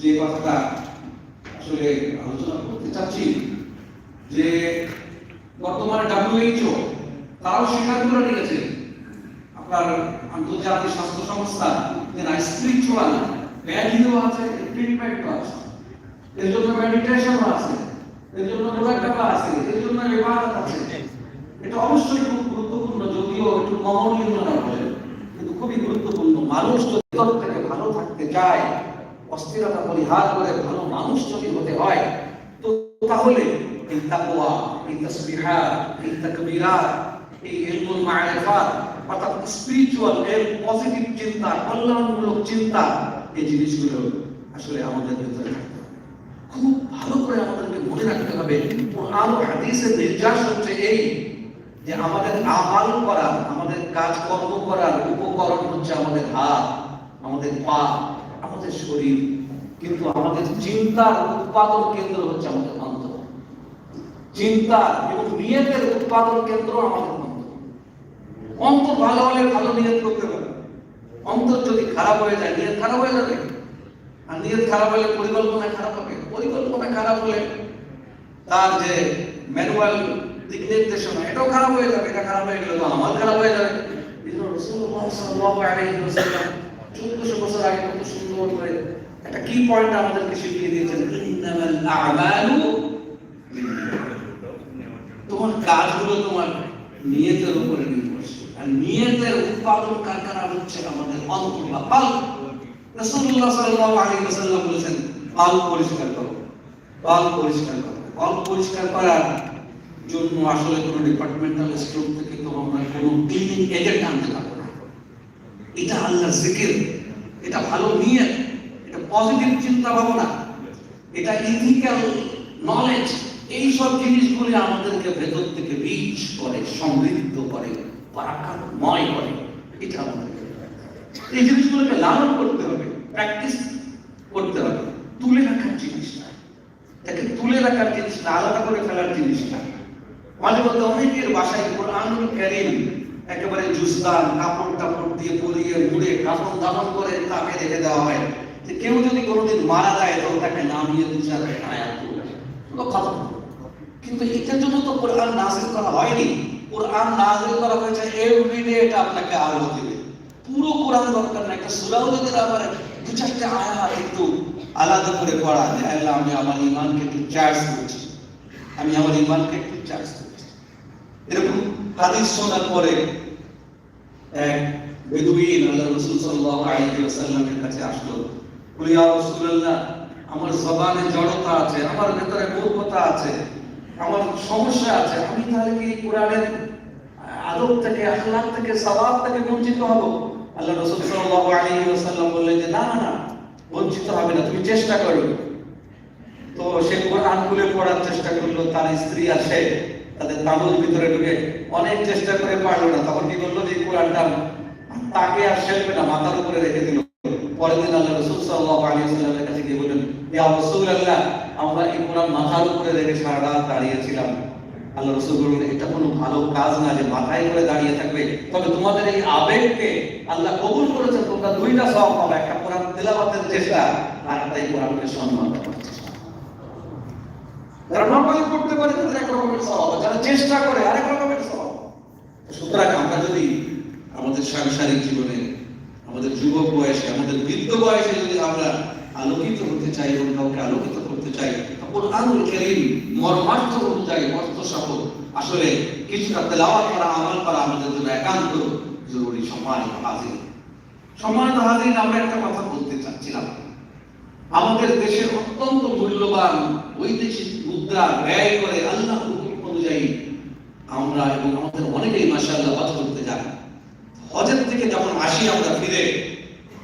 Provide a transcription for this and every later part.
যে কথাটা আসলে আলোচনা করতে চাচ্ছি, যে বর্তমানে ডাব্লিউএইচও তারাও স্বীকার করে নিয়েছে। আপনার আন্তর্জাতিক স্বাস্থ্য সংস্থা, যে না স্পিরিচুয়াল ব্যাধিও আছে ট্রিটমেন্টও আছে। এর জন্য মেডিটেশন আছে, এর জন্য মোরাকাবা আছে, এর জন্য ইবাদত আছে। এটা অবশ্যই খুব গুরুত্বপূর্ণ, যদিও একটু নমনীয় মনে হয়, কিন্তু খুবই গুরুত্বপূর্ণ। মানুষ যদি থেকে ভালো থাকতে চায় অস্থিরতা পরিহার করে ভালো মানুষ যদি হতে হয়, তো তাহলে এই তাকওয়া, এই তাসবিহাত, এই তাকবীরাত, এই ইলমুল মারিফাত অর্থাৎ স্পিরিচুয়াল এর পজিটিভ চিন্তা, কল্যাণমূলক চিন্তা, এই জিনিসগুলো আসলে আমাদের ভিতরে খুব ভালো করে আমাদেরকে মনে রাখতে হবে, কোরআন হাদিসের নির্যাস হচ্ছে এই যে আমাদের আমাল করা, আমাদের কাজকর্ম করার উপকরণ হচ্ছে আমাদের হাত, আমাদের পা আমাদের শরীর, কিন্তু আমাদের চিন্তার উৎপাদন কেন্দ্র হচ্ছে আমাদের অন্তর। চিন্তা এবং নিয়তের উৎপাদন কেন্দ্র আমাদের অন্তর। অন্তর ভালো হলে ভালো নিয়ত করতে পারে অন্তর যদি খারাপ হয়ে যায়, নিয়ত খারাপ হয়ে যাবে? আর নিয়ত খারাপ হলে পরিকল্পনা খারাপ হবে। পরিকল্পনা খারাপ হলে তার যে ম্যানুয়াল দিক নির্দেশনা, এটাও খারাপ হয়ে যাবে। এটা খারাপ হয়ে গেলে তো আমার খারাপ হয়ে যাবে। 1400 বছর আগে কত সুন্দর করে একটা কি পয়েন্ট আমাদেরকে শিখিয়ে দিয়েছেন তোমার কাজগুলো তোমার নিয়তের উপরে নির্ভরশীল। আর নিয়তের উৎপাদন কারখানা হচ্ছে? আমাদের অন্তর বা পাল। রাসূলুল্লাহ সাল্লাল্লাহু আলাইহি ওয়াসাল্লাম বলেছেন, পাল পরিষ্কার করো, পাল পরিষ্কার করো। পাল পরিষ্কার করার জন্য আসলে কোনো ডিপার্টমেন্টাল স্টোর থেকে তো আমরা কোনো ক্লিনিং এজেন্ট আনতে পারব এটা আল্লাহর জিকির, এটা ভালো নিয়ত, এটা পজিটিভ চিন্তা ভাবনা এটা ইথিক্যাল নলেজ এই সব জিনিসগুলি আমাদেরকে ভেতর থেকে বীজ করে, সমৃদ্ধ করে, পরাক্রমময় করে। এটা আমাদেরকে এই জিনিসগুলোকে লালন করতে হবে প্র্যাকটিস করতে হবে। তুলে রাখার জিনিস না এটাকে তুলে রাখার জিনিস না আলাদা করে ফেলার জিনিস না মাঝে মধ্যে অনেকের বাসায় কোরআনুল কারীম একেবারে জুসদান, কাপড় টাপড় দিয়ে পরিয়ে মুড়ে কাপড় দাপন করে তাকে রেখে দেওয়া হয়। যে কেউ যদি কোনোদিন মারা যায় তো তাকে নামিয়ে দু চার আয়াত পুরো খতম কিন্তু এটার জন্য তো কোরআন নাজিল করা হয়নি। কোরআন নাজিল করা হয়েছে এভরিডে এটা আপনাকে আলো দিবে। পুরো কোরআন দরকার না। একটা সূরাও যদি আবার দু চারটে আয়াত একটু আলাদা করে পড়া যে আল্লাহ, আমি আমার ইমানকে একটু চার্জ করছি। আমি আমার ইমানকে একটু চার্জ করছি। এরকম হাদিস শোনার পরে এক বেদুইন আল্লাহ রাসূল আলাইহি ওয়াসাল্লামের কাছে আসলো। বলে রাসূলুল্লাহ, আমার জবানে জড়তা আছে, আমার ভেতরে মূর্খতা আছে, আমার সমস্যা আছে, আমি তাহলে কি কোরআনের আদব থেকে আখলাক থেকে, সওয়াব থেকে বঞ্চিত হব? আল্লাহ রাসূল সাল্লাল্লাহু আলাইহি ওয়াসাল্লাম বললেন যে, না না না, বঞ্চিত হবে না, তুমি চেষ্টা করো। তো সে কোরআন খুলে পড়ার চেষ্টা করল, তার স্ত্রী আছে তাদের তাবুর ভিতরে ঢুকে অনেক চেষ্টা করে পারল না। তখন কি করল যে কোরআনটা তাকে আর শেলবে না, মাথার উপরে রেখে দিল। পরের দিন আল্লাহ রসুল সাল্লাল্লাহু আলাইহি ওয়াসাল্লামের কাছে গিয়ে বললেন, ইয়া রাসূলুল্লাহ, আমরা এই কোরআন মাথার উপরে রেখে সারা রাত দাঁড়িয়েছিলাম। আল্লাহ রসুল বললেন, এটা কোনো ভালো কাজ না যে মাথায় করে দাঁড়িয়ে থাকবে। তবে তোমাদের এই আবেগকে আল্লাহ কবুল করেছেন, তোমরা দুইটা সব পাবে, একটা কোরআন তেলাওয়াতের চেষ্টা আর একটা এই কোরআনকে সম্মান চেষ্টা যারা নর্মালি করতে পারে তাদের এক স্বভাব যারা চেষ্টা করে আরেক রকমের স্বভাব সুতরাং আমরা যদি আমাদের সাংসারিক জীবনে, আমাদের যুবক বয়সে, আমাদের বৃদ্ধ বয়সে যদি আমরা আলোকিত হতে চাই এবং কাউকে আলোকিত করতে চাই তখন কোরআনুল কারীম মর্মার্থ অনুযায়ী অর্থ সহ আসলে কিছুটা তেলাওয়াত করা, আমল করা আমাদের জন্য একান্ত জরুরি, সম্মানিত হাজির। সম্মানিত হাজির, আমরা একটা কথা বলতে চাচ্ছিলাম। আমাদের দেশে অত্যন্ত মূল্যবান বৈদেশিক মুদ্রা ব্যয় করে আল্লাহ অনুযায়ী আমরা এবং আমাদের অনেকেই মাসাল্লাহ হজ করতে যান হজের থেকে যখন আসি আমরা ফিরে,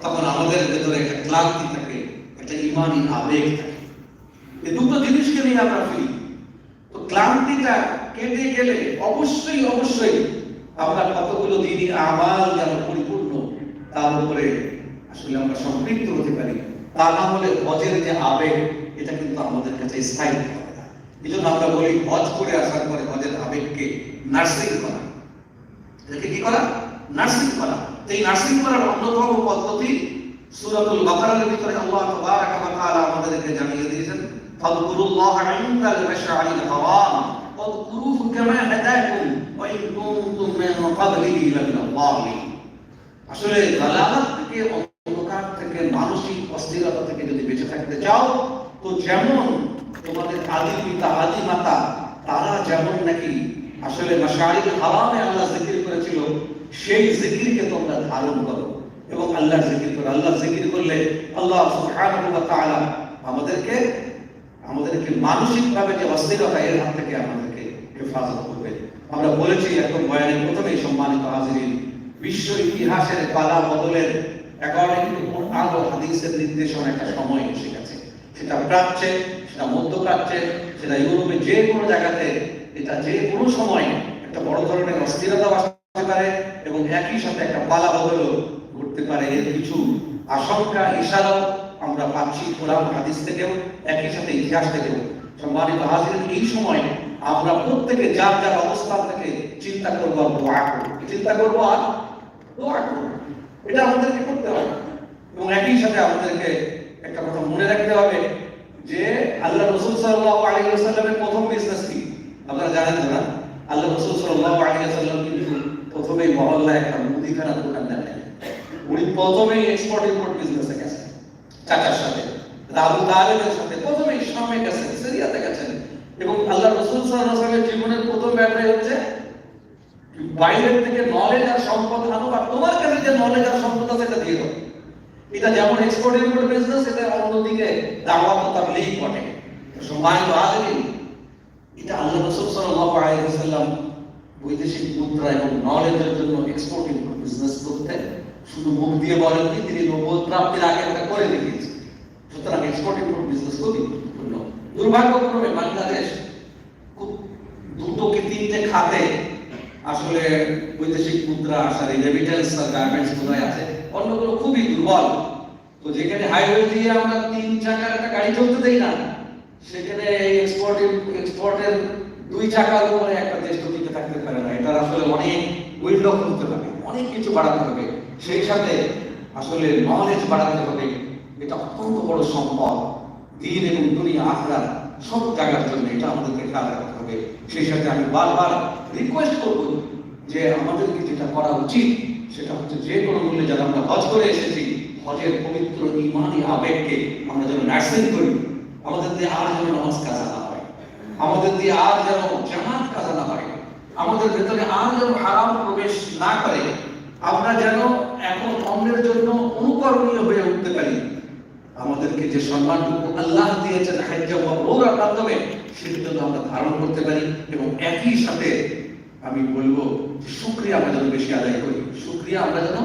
তখন আমাদের ভেতরে একটা ক্লান্তি থাকে, একটা ইমানি আবেগ থাকে। এই দুটো জিনিসকে নিয়ে আমরা ফিরি। তো ক্লান্তিটা কেটে গেলে অবশ্যই অবশ্যই আমরা কতগুলো দিনই আমাল যেন পরিপূর্ণ, তার উপরে আসলে আমরা সম্পৃক্ত হতে পারি। তা না হলে হজের যে আবেগ, এটা কিন্তু আমাদের কাছে স্থায়ী এই জন্য আমরা বলি হজ করে আসার পরে হজের আবেগকে নার্সিং করা এটাকে কি করা নার্সিং করা তো এই নার্সিং করার অন্যতম পদ্ধতি সূরাতুল বাকারার ভিতরে আল্লাহ তাবারাক ওয়া তাআলা আমাদেরকে জানিয়ে দিয়েছেন ফাদকুরুল্লাহ ইনদাল মাশআরিল হারাম واذكروه كما هداكم وإن كنتم من قبله لمن الضالين আসলে দালালাত থেকে অন্ধকার থেকে মানসিক অস্থিরতা থেকে যদি বেঁচে থাকতে চাও তো যেমন তোমাদের আদি পিতা, আদি মাতা, তারা যেমন নাকি আসলে মাশারিল হারামে আল্লাহ জিকির করেছিল, সেই জিকিরকে তোমরা ধারণ করো। এবং আল্লাহর জিকির করো। আল্লাহর জিকির করলে আল্লাহ সুবহানাহু ওয়া তাআলা আমাদেরকে আমাদেরকে মানসিকভাবে যে অস্থিরতা এর হাত থেকে আমাদেরকে হেফাজত করবে। আমরা বলেছি, এখন বয়ানের প্রথমেই সম্মানিত হাজিরিন, বিশ্ব ইতিহাসের পালা বদলের অ্যাকর্ডিং টু কোরআন ও হাদিসের নির্দেশনা একটা সময় এসে গেছে। সেটা প্রাচ্যে সেটা মধ্যপ্রাচ্যে সেটা ইউরোপে যে কোনো জায়গাতে, এটা যে কোনো সময় একটা বড় ধরনের অস্থিরতা আসতে পারে এবং একই সাথে একটা পালা বদলও ঘটতে পারে। এর কিছু আশঙ্কা, ইশারাও আমরা পাচ্ছি কোরআন হাদিস থেকেও, একই সাথে ইতিহাস থেকেও। সম্মানিত হাজির, এই সময় আমরা প্রত্যেকে যার যার অবস্থান থেকে চিন্তা করব আর দোয়া করব। চিন্তা করব আর দোয়া করব? এটা আমাদেরকে করতে হবে। এবং একই সাথে আমাদেরকে একটা কথা মনে রাখতে হবে যে আল্লাহ রসুল সাল্লাহ আলী সাল্লামের প্রথম বিজনেস কি? আপনারা জানেন না আল্লাহ রসুল সাল্লাহ আলী সাল্লাম কিন্তু প্রথমেই মহল্লায় একটা মুদিখানার দোকান দেন উনি প্রথমেই এক্সপোর্ট ইম্পোর্ট বিজনেসে গেছেন। চাচার সাথে, আবু তালেবের সাথে প্রথমেই শামে গেছেন, সিরিয়াতে গেছেন। এবং আল্লাহ রসুল সাল্লামের জীবনের প্রথম ব্যাপারে হচ্ছে, বাইরের থেকে নলেজ আর সম্পদ আনো, আর তোমার কাছে যে নলেজ আর সম্পদ আছে সেটা দিয়ে দাও। এটা যেমন এক্সপোর্ট ইম্পোর্ট বিজনেস এটা অন্যদিকে দাওয়াত তাবলীগ বটে। সম্মানিত আজমিন এটা আল্লাহ রসুল সাল্লাল্লাহু আলাইহি ওয়াসাল্লাম বৈদেশিক মুদ্রা এবং নলেজের জন্য এক্সপোর্ট ইম্পোর্ট বিজনেস করতে শুধু মুখ দিয়ে বলেননি, তিনি নবুয়ত প্রাপ্তির আগে ওটা করে দেখিয়েছেন। সুতরাং এক্সপোর্ট ইম্পোর্ট বিজনেস খুবই গুরুত্বপূর্ণ। দুর্ভাগ্যক্রমে বাংলাদেশ খুব দুটো কি তিনটে খাতে আসলে বৈদেশিক মুদ্রা এই রেমিটেন্স আর গার্মেন্টস গুলোই আছে? অন্যগুলো খুবই দুর্বল। তো যেখানে হাইওয়ে দিয়ে আমরা তিন চাকার একটা গাড়ি চলতে দেই না, সেখানে এক্সপোর্ট এক্সপোর্টের দুই চাকার উপরে একটা দেশ টিকে থাকতে পারে না। এটার আসলে অনেক উইন্ডো খুলতে হবে, অনেক কিছু বাড়াতে হবে। সেই সাথে আসলে নলেজ বাড়াতে হবে। এটা অত্যন্ত বড় সম্পদ। দিন এবং দুনিয়া আখরা সব জায়গার জন্য এটা আমাদেরকে খেয়াল রাখতে হবে। সেই সাথে আমি বারবার রিকোয়েস্ট করব যে আমাদেরকে যেটা করা উচিত, সেটা হচ্ছে যে কোনো মূল্যে যারা আমরা হজ করে এসেছি, হজের পবিত্র ইমানি আবেগকে আমরা যেন নার্সিং করি, আমাদের দিয়ে আর যেন নামাজ কাজা না হয়, আমাদের দিয়ে আর যেন জামাত কাজা না হয়, আমাদের ভেতরে আর যেন হারাম প্রবেশ না করে আমরা যেন এখন অন্যের জন্য অনুকরণীয় হয়ে উঠতে পারি আমাদেরকে যে সম্মানটুকু আল্লাহ দিয়েছেন হাজ্জা মাধ্যমে সেটি যেন আমরা ধারণ করতে পারি এবং একই সাথে আমি বলব শুকরিয়া আমরা যেন বেশি আদায় করি। শুকরিয়া আমরা যেন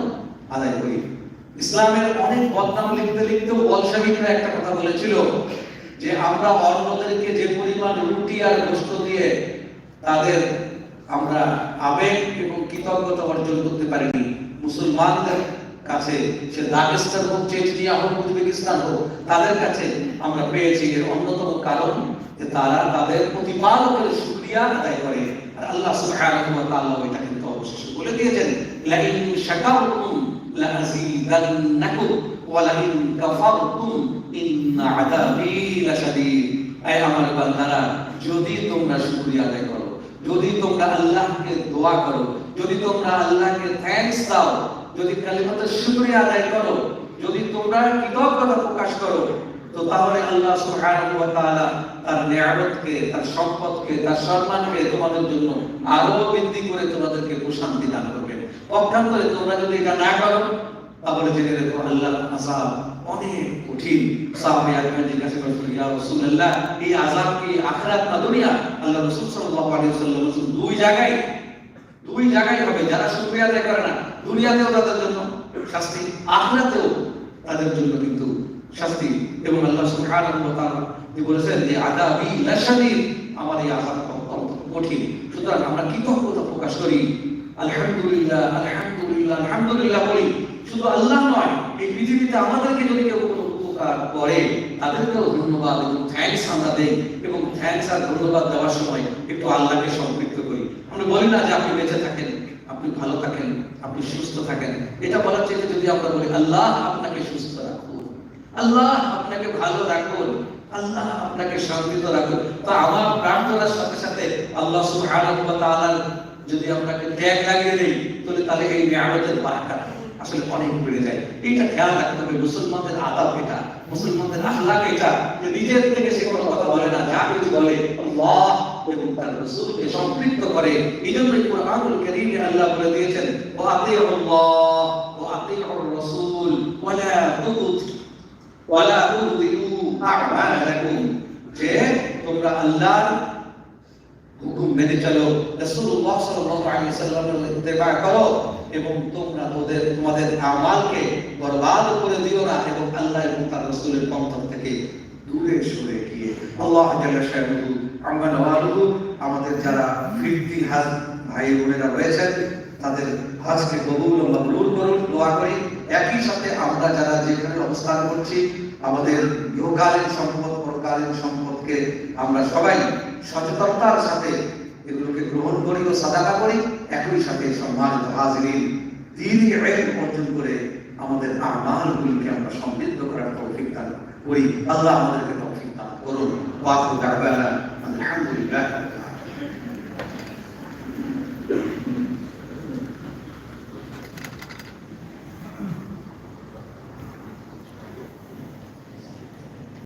আদায় করি। ইসলামের অনেক বদনাম লিখতে লিখতেও বলসাবিকরা একটা কথা বলেছিল যে আমরা অন্যদেরকে যে পরিমাণ রুটি আর গোস্ত দিয়ে তাদের আমরা আবেগ এবং কৃতজ্ঞতা অর্জন করতে পারিনি। মুসলমানদের কাছে, সে দাগেস্তান হোক চেচনিয়া হোক, উজবেকিস্তান হোক, তাদের কাছে আমরা পেয়েছি এর অন্যতম কারণ যে তারা তাদের প্রতিপালকের শুকরিয়া আদায় করে। আর আল্লাহ সুবহানাহু ওয়া তাআলা কিন্তু অবশেষে বলে দিয়েছেন শাকারতুম ওয়া কাফারতুম আযাবি লাশাদীদ। আয় আমার বান্দারা, যদি তোমরা শুকরিয়া আদায় করো, যদি তোমরা আল্লাহকে দোয়া করো, যদি তোমরা আল্লাহকে থ্যাঙ্কস দাও যদি কালিমাতে শুকরিয়া আদায় করো, যদি তোমরা কৃতজ্ঞতা প্রকাশ করো, তো তাহলে আল্লাহ সুবহানাহু ওয়া তাআলা তার নিয়ামতকে, তার সম্পদকে, তার সম্মানকে তোমাদের জন্য আরও বৃদ্ধি করে তোমাদেরকে প্রশান্তি দান করবে। পক্ষান্তরে তোমরা যদি এটা না করো, তাহলে জেনে রেখো আল্লাহ আযাব অনেক কঠিন। সাহাবে আকরাম জিজ্ঞাসা করেছিল ইয়া রাসূলুল্লাহ, এই আযাব কি আখিরাত না দুনিয়া? আল্লাহ রাসূল সাল্লাল্লাহু আলাইহি ওয়াসাল্লাম দুই জায়গায়। দুই জায়গায় হবে, যারা শুকরিয়া আদায় করে না, দুনিয়াতেও তাদের জন্য শাস্তি, আখিরাতেও তাদের জন্য কিন্তু শাস্তি। এবং আল্লাহ বলেছেন যে আমার এই কঠিন। সুতরাং আমরা কৃতজ্ঞতা প্রকাশ করি, আলহামদুলিল্লাহ আলহামদুলিল্লাহ আলহামদুলিল্লাহ বলি। শুধু আল্লাহ নয়, এই পৃথিবীতে আমাদেরকে যদি কেউ কোনো উপকার করে, তাদেরকেও ধন্যবাদ এবং থ্যাঙ্কস আমরা দেই। এবং থ্যাঙ্কস আর ধন্যবাদ দেওয়ার সময় একটু আল্লাহকে সম্পৃক্ত করি আমরা বলি না যে আপনি বেঁচে থাকেন, আপনি ভালো থাকেন, আপনি সুস্থ থাকেন। এটা বলার চেয়ে যদি আমরা বলি, আল্লাহ আপনাকে সুস্থ রাখুন। আল্লাহ আপনাকে ভালো রাখুন। আল্লাহ আপনাকে শান্তিতে রাখুন। তো আমার প্রার্থনার সাথে সাথে আল্লাহ যদি আপনাকে লাগিয়ে দেই তাহলে তাহলে এই আসলে অনেক বেড়ে যায়। এইটা খেয়াল রাখতে হবে। মুসলমানদের আদাব এটা। মুসলমানদের আখলাক এটা। যে নিজের থেকে সে কোনো কথা বলে না। যা কিছু বলে, আল্লাহ তার রাসূলকে সম্পৃক্ত করে। এই কোরআনুল কারীমে আল্লাহ বলে দিয়েছেন, ওয়া আতিউল্লাহ, ওয়া আতিউর রাসূল ওয়া লা তুত ওয়া লা তুদিউ আ'মালাকুম। যে তোমরা আল্লাহর হুকুম মেনে চলো, রাসূলুল্লাহ সাল্লাল্লাহু আলাইহি সাল্লামের ইত্তেবা করো এবং তোমরা তোদের, তোমাদের আমালকে বরবাদ করে দিও না এবং আল্লাহ এবং তার রাসূলের পন্থা থেকে দূরে সরে গিয়ে আল্লাহ জাল্লা শানুহু আমরা নওয়ালুহু আমাদের যারা ফিরতি হাজ ভাই বোনেরা রয়েছেন, তাদের হাজকে কবুল ও মাকবুল করুন, দোয়া করি। একই সাথে আমরা যারা যেখানে অবস্থান করছি, আমাদের ইহকালীন সম্পদ, পরকালীন সম্পদকে আমরা সবাই সচেতনতার সাথে এগুলোকে গ্রহণ করি ও সাদাকা করি, একই সাথে সম্মানিত হাজিরিন, দিনই অর্জন করে আমাদের আমালগুলিকে আমরা সমৃদ্ধ করার তৌফিক দান করি আল্লাহ আমাদেরকে তৌফিক দান করুন ওয়া আখিরু দাওয়ানা আলহামদুলিল্লাহ